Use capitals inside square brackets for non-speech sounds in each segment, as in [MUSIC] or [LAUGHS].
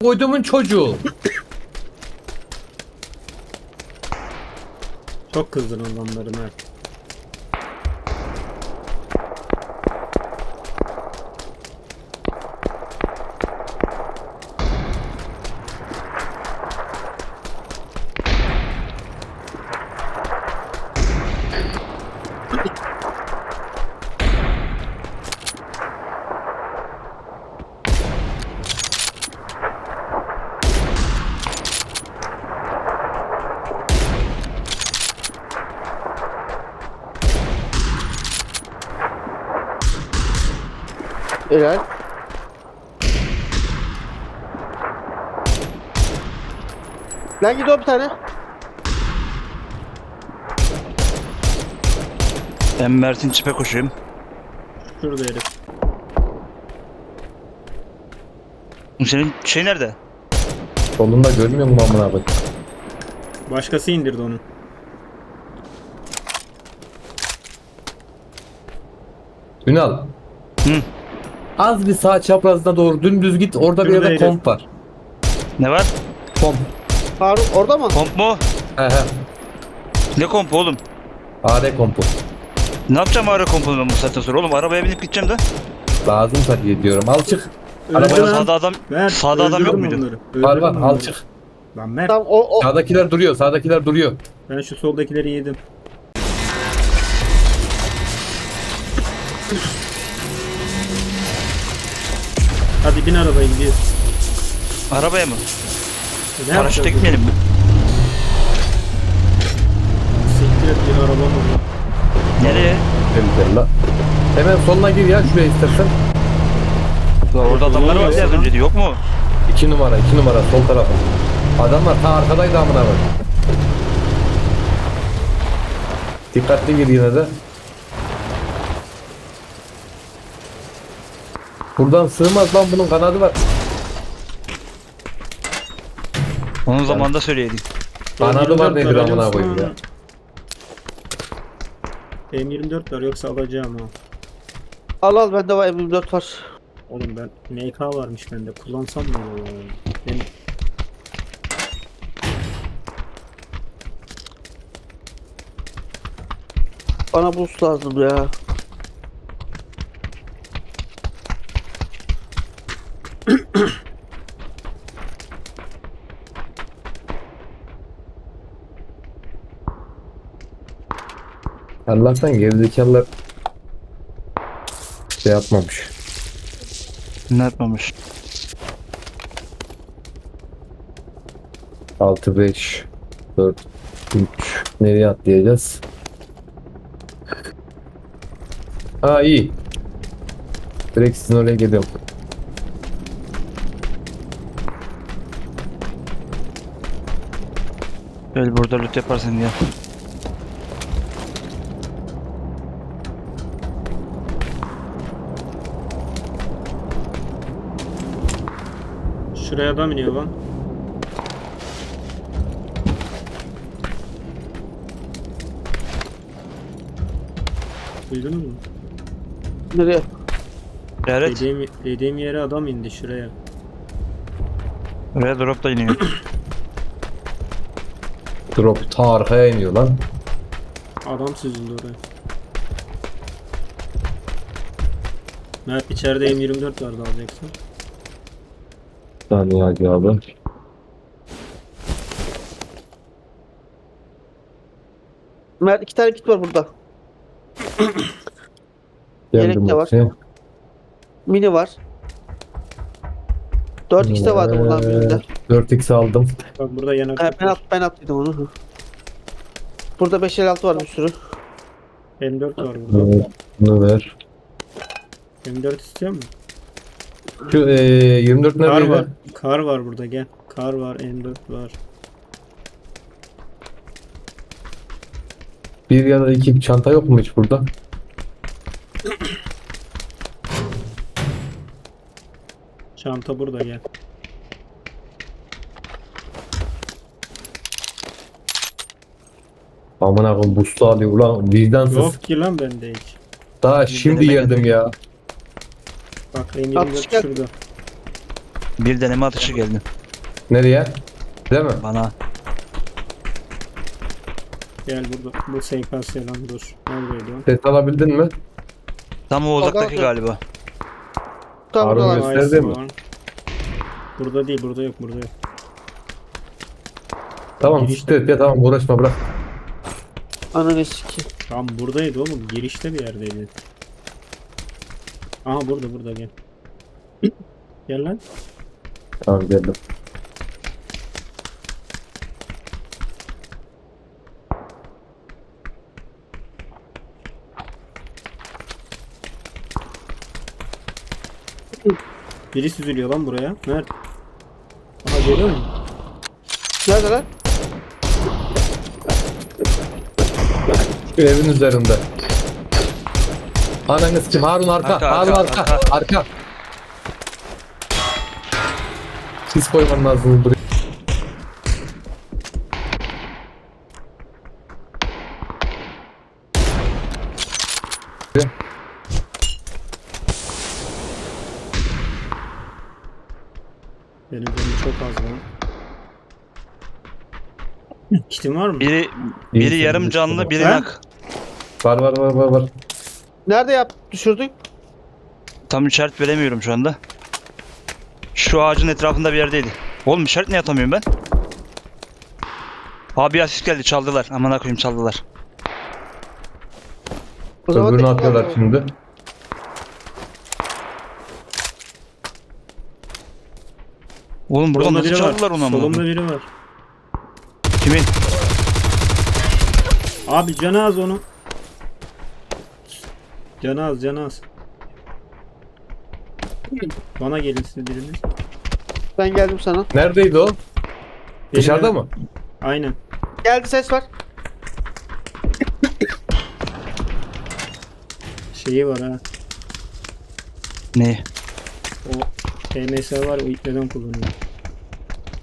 Koydumun çocuğu. Çok kızdın adamları Mert. Helal. Lan gidiyor bir tane. Ben Mert'in çipe koşayım. Şurada herif. Senin şey nerede? Solunda görmüyor musun amına koyayım? Başkası indirdi onu. Ünal. Hı. Az bir sağ çaprazına doğru dümdüz git. Orada bir yerde komp var. Ne var? Komp. Harun orada mı? Komp mu? He he. Ne komp oğlum? AR kompu. Ne yapacağım ara kompunu ben bu saatten sonra? Oğlum arabaya binip gideceğim de. Lazım tabii diyorum. Al çık. Arabaya Öldü lan. sağda adam, Ver, sağda adam yok muydu? onları, Var var al onları. çık. Lan Mert Tamam o, o. Sağdakiler duruyor. Sağdakiler duruyor. ben şu soldakileri yedim. Bin arabaya gidiyoruz. Arabaya mı? Ne Paraşütle yapacağız? mi? Siktir et bir araba mı? Nereye? Temizler la. Hemen soluna gir ya şuraya istersen. Ya orada adamlar vardı ya az önce de, yok mu? İki numara, iki numara sol tarafı. Adamlar ta arkadaydı amına koyayım. Dikkatli gir yine de. Buradan sığmaz lan bunun kanadı var. Onun zamanında söyleyeydin. Kanadı var M24 nedir amına koyayım ya. sana. M24 var yoksa alacağım ha. Al al bende var M24 var. Oğlum ben MK varmış bende kullansam mı ya? Ben Bana boost lazım ya. Allah'tan gerizekalılar şey yapmamış. Ne yapmamış? 6 5 4 3 nereye atlayacağız? Ha iyi. Direkt sizin oraya geliyorum. Böyle burada loot yaparsın ya. Şuraya adam iniyor lan. Duydunuz mu? Nereye? Evet. Dediğim, dediğim yere adam indi şuraya. Oraya drop da iniyor. [COUGHS] Drop ta arkaya iniyor lan. Adam süzüldü oraya. Mert içeride M24 vardı alacaksın. Saniye Hacı abi. Mert iki tane kit var burada. [CLEARS THROAT] Yelek Geldim de var. Mini var. 4x de vardı buradan birinde. 4x aldım. Bak burada yanak. He, ben, at, ben attıydım onu. Burada 556 var bir sürü. M4 var burada. Evet, Bunu ver. M4 istiyor musun? Şu e, 24 Kar neredeydi? var. Kar var burada gel. Kar var, M4 var. Bir ya da iki çanta yok mu hiç burada? Çanta burada gel. Amına koyayım buslu alıyor ulan vicdansız. Yok ki lan bende hiç. Daha şimdi geldim ya. Bak Atış M24 gel. şurada. Bir deneme atışı geldi Nereye? Değil mi? bana. Gel burada. Bu SKS lan dur. Neredeydi o? Ses alabildin mi? Tam o uzaktaki Bakalım. galiba. Tam Harun. Gösterdi mi? var. Burada değil, burada yok, burada yok. Tamam Girişte. siktir et ya tamam uğraşma bırak. Ananı sikeyim. Tam buradaydı oğlum. Girişte bir yerdeydi. Aha burada, burada gel. Gel lan. Tamam geldim. Biri süzülüyor lan buraya. Nerede? Aha görüyor musun? Nerede lan? Şu evin üzerinde. Ananı kim? Harun arka. Arka, Harun arka, arka. Arka. Siz koyman lazım buraya. Benim canım çok az lan. Kitin var mı? Biri biri yarım canlı, biri nak. Var var var var var. Nerede yap düşürdük? Tam işaret veremiyorum şu anda. Şu ağacın etrafında bir yerdeydi. Oğlum işaret niye atamıyorum ben? Abi asist geldi çaldılar. Aman koyayım çaldılar. O zaman Öbürünü atıyorlar şimdi. Oğlum burada Solumda nasıl biri var. çaldılar onu ama? Solumda biri var. Kimin? Abi canı az onu. Canı az. Bana gelin siz biriniz. Ben geldim sana. Neredeydi o? Benim Dışarıda mı? Aynen. Geldi ses var. Şeyi var ha. Ne? O TMS var o ipneden kullanıyor.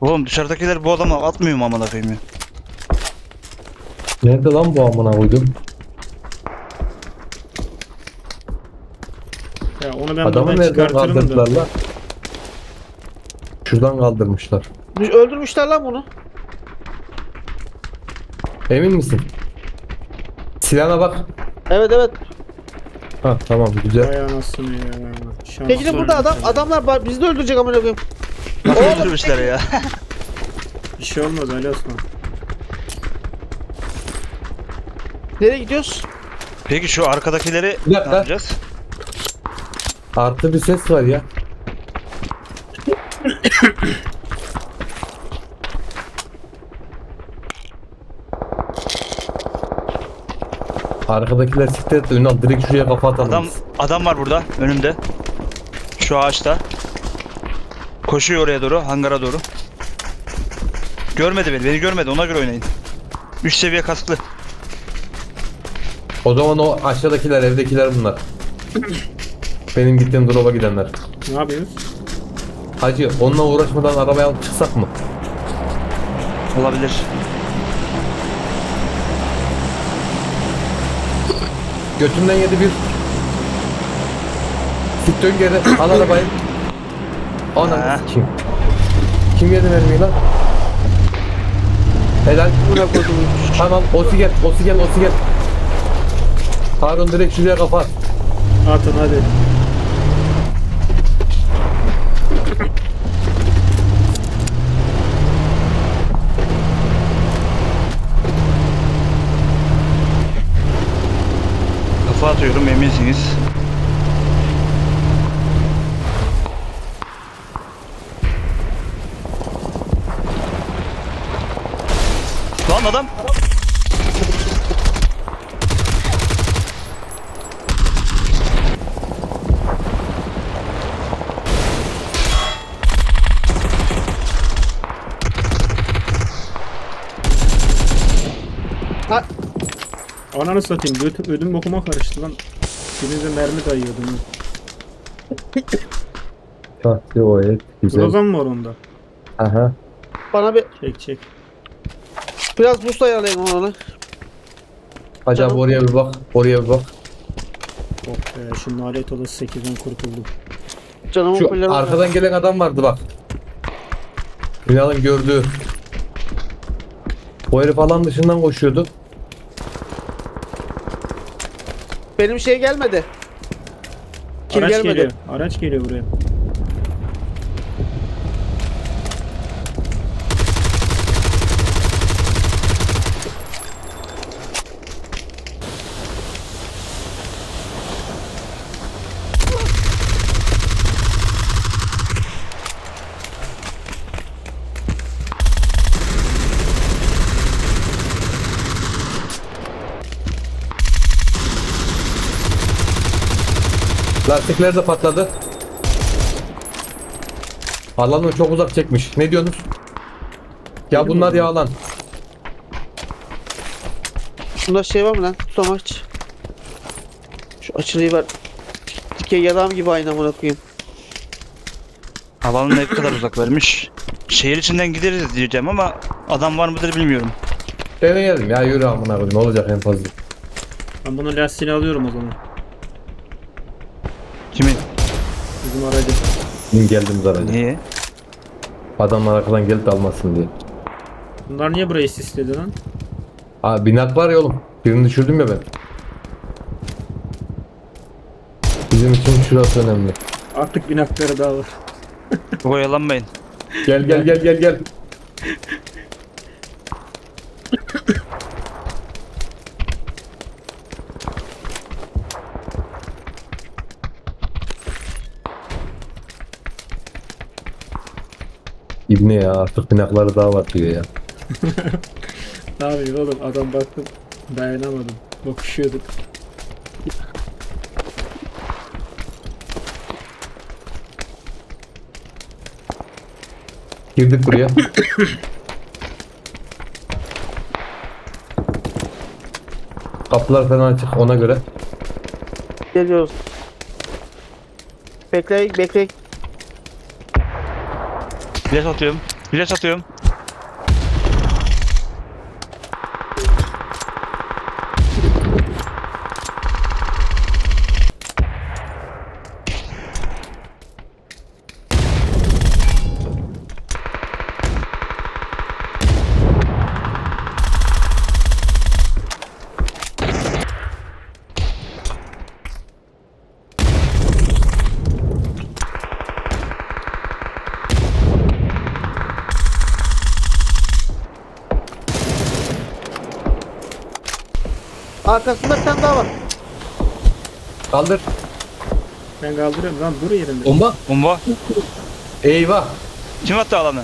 Oğlum dışarıdakiler bu adamı atmıyor mu amına koyayım ya? Nerede lan bu amına koydum? Ya onu ben Adamı buradan nereden çıkartırım kaldırdılar lan? Şuradan kaldırmışlar. Düş- Öldürmüşler lan bunu. Emin misin? Silahına bak. Evet evet. Ha tamam güzel. Vay anasını ya. Şans Peki de burada adam adamlar var. Bizi de öldürecek amına koyayım. Nasıl öldürmüşler ya? [LAUGHS] Bir şey olmaz Ali Osman. Nereye gidiyoruz? Peki şu arkadakileri Bir ne dakika. yapacağız? Artı bir ses var ya. Arkadakiler siktir et de Ünal direkt şuraya kafa atalım. Adam biz. adam var burada önümde. Şu ağaçta. Koşuyor oraya doğru, hangara doğru. Görmedi beni, beni görmedi. Ona göre oynayın. 3 seviye kasklı. O zaman o aşağıdakiler evdekiler bunlar. [LAUGHS] Benim gittiğim drop'a gidenler. Ne yapıyoruz? Hacı onunla uğraşmadan arabaya alıp çıksak mı? Olabilir. Götümden yedi bir. Git dön geri al arabayı. Ha. Ananı kim? Kim yedi mermiyi lan? Helal. Buna koydum. Tamam osi gel osi gel osi gel. Harun direkt şuraya kafa at. Atın hadi. Atıyorum eminsiniz. Lan adam. Ananı satayım. Ödüm, ödüm bokuma karıştı lan. Birinize mermi dayıyordum. Tahti o et güzel. Grozan mı var onda? Aha. bana bir Çek çek. biraz boost ayarlayın ona. Hacı abi Tamam. oraya bir bak. Oraya bir bak. Oh be şu nalet olası 8'den kurtuldum. Canımın Şu kulları var. arkadan gelen adam vardı bak. Ünal'ın gördüğü. O herif alan dışından koşuyordu. Benim şey gelmedi. Kim Araç gelmedi. geliyor. Araç geliyor buraya. Lastikler de patladı. Alanı çok uzak çekmiş. Ne diyorsunuz? Ya bunlar ya alan. Bunda şey var mı lan? Tutamaç. Şu açılıyı ver. Dikey yadam gibi aynı amına koyayım. Alanın ne kadar uzak vermiş. Şehir içinden gideriz diyeceğim ama adam var mıdır bilmiyorum. Deneyelim ya yürü amına koyayım. Ne olacak en fazla. Ben bunu lastiğini alıyorum o zaman. Kimin? Bizim aracı. Şimdi geldim zaten. Niye? Adamlar arkadan gelip de almasın diye. Bunlar niye burayı sisledi lan? Aa binak var ya oğlum. Birini düşürdüm ya ben. Bizim için şurası önemli. Artık binakları daha var. Oyalanmayın. Gel gel gel gel gel. [LAUGHS] İbni ya artık binakları daha var diyor ya. [LAUGHS] Ne yapayım oğlum adam baktım dayanamadım. Bakışıyorduk. Girdik buraya. [COUGHS] Kapılar falan açık ona göre. Geliyoruz. Bekle bekle. Bilet atıyorum. Bilet atıyorum. Arkasında bir tane daha var. Kaldır. Ben kaldırıyorum lan dur yerinde. Bomba. Bomba. Eyvah. Kim attı alanı?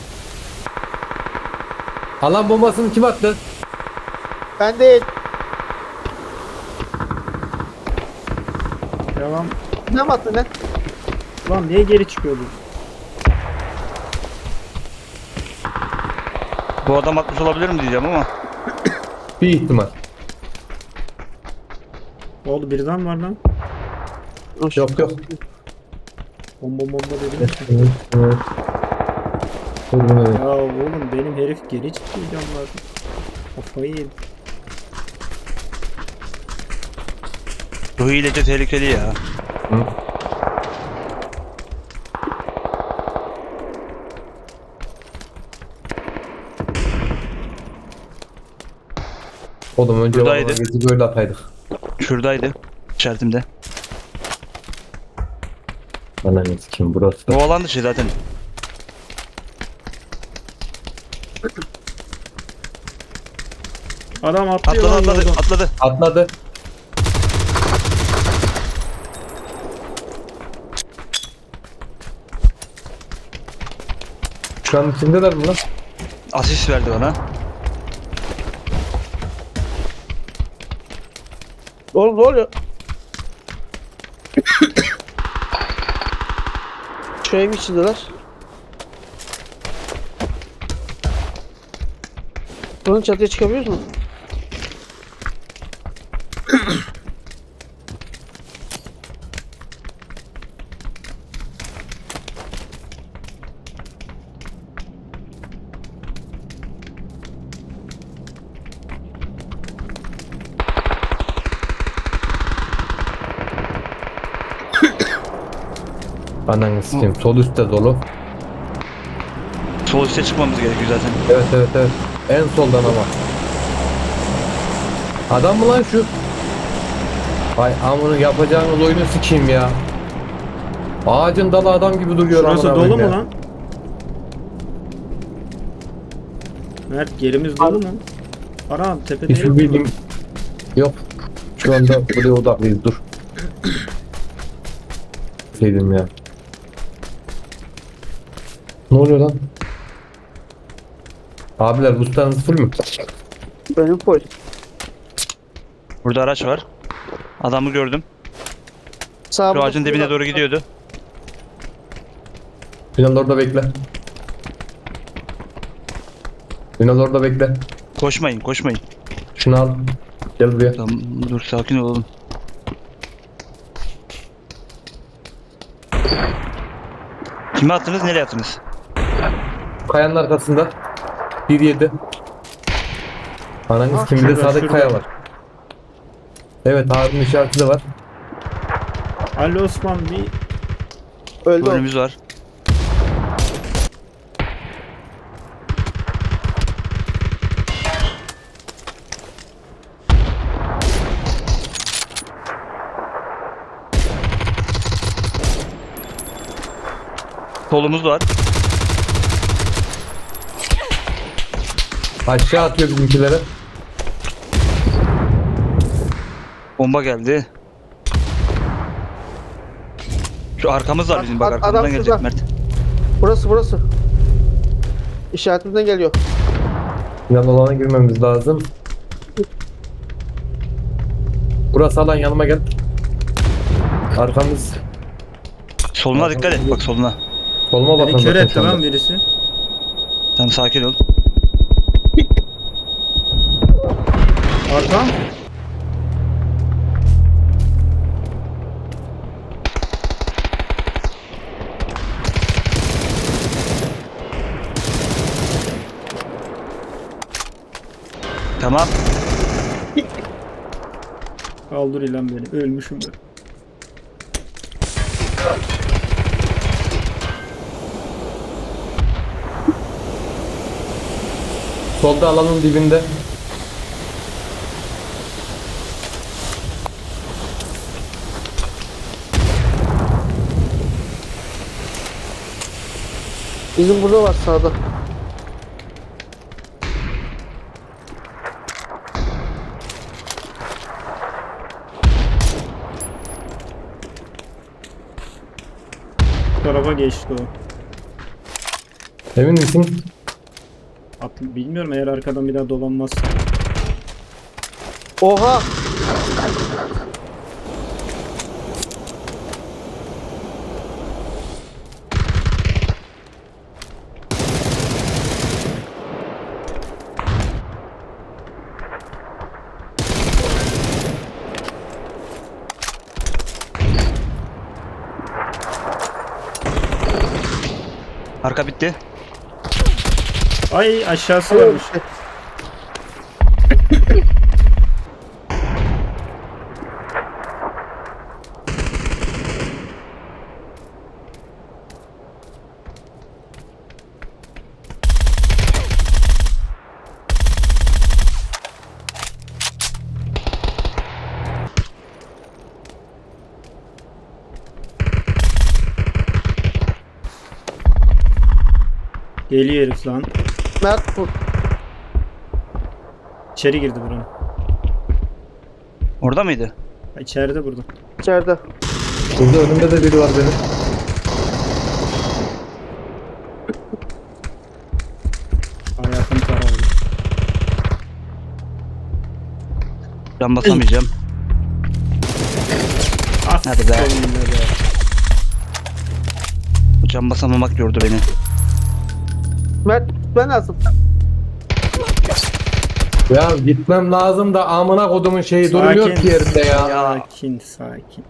Alan bombasını kim attı? Ben değil. Devam. Ne mi attın lan? Lan niye geri çıkıyordu? Bu adam atmış olabilir mi diyeceğim ama. Bir ihtimal. Oldu birden var lan. Yok yok. Bomba bomba dedim. Evet, evet. Ya oğlum benim herif geri çıktı camlardan. Kafayı yedi. Bu hilece tehlikeli ya. Hı. Oğlum önce Buradaydı. oradan geçip böyle ataydık. Şuradaydı. İşaretimde. Bana ne kim burası? O alan dışı zaten. Adam atlıyor Atladı lan atladı yoldan. atladı. Atladı. Şu an içindeler mi lan? Asist verdi bana. Oğlum ne oluyor? Şu evin içindeler. Bunun çatıya çıkabiliyoruz mu? Ananı sikeyim. Sol üstte dolu. Sol üste çıkmamız gerekiyor zaten. Evet evet evet. En soldan ama. Adam mı lan şu? Ay amını yapacağınız oyunu sikeyim ya. Ağacın dalı adam gibi duruyor Şurası amına dolu mu koyayım ya. lan? Mert gerimiz dolu mu? Aram tepede Hiçbir yok mu? bilgim yok. Şu anda buraya odaklıyız dur. [CLEARS THROAT] Şeydim ya. Ne oluyor lan? Abiler bustanız full mü? Benim full. Burada araç var. Adamı gördüm. Sağ Şu ağacın dibine doğru gidiyordu. Ünal orada bekle. Ünal orada bekle. Koşmayın koşmayın. Şunu al. Gel buraya. Tamam dur sakin olalım. Kime attınız nereye attınız? Kayanın arkasında. 1-7. Ananız Ah, kimde şurada. kaya var. Evet Harun işareti de var. Ali Osman bir Öldü. Önümüz var. Solumuz var. Aşağı atıyor bizimkilere. Bomba geldi. Şu arkamız var bizim bak Ad- arkamızdan adam gelecek şurada. Mert. Burası burası. İşaretimden geliyor. Yan alana girmemiz lazım. Burası alan yanıma gel. Arkamız. Soluna dikkat et bak soluna. Soluma bakın. beni kör bakın etti şu anda. lan birisi. Tamam sakin ol. Arkam. Tamam. Kaldır ilan beni. Ölmüşüm ben. Solda alanın dibinde. Bizim burada var sağda. Tarafa geçti o. Emin misin? At, bilmiyorum eğer arkadan bir daha dolanmaz. Oha! Arka bitti. Ay aşağısı varmış. Deli herif lan. Mert bu. İçeri girdi buranın. Orada mıydı? Ha, İçeride burada. içeride. Burada önümde de biri var benim. Hayatım karardı. Can basamayacağım. Ah, Hadi be. Can basamamak yordu beni. Mert ben lazım. Ya gitmem lazım da amına kodumun şeyi durmuyor ki yerinde ya. Sakin sakin.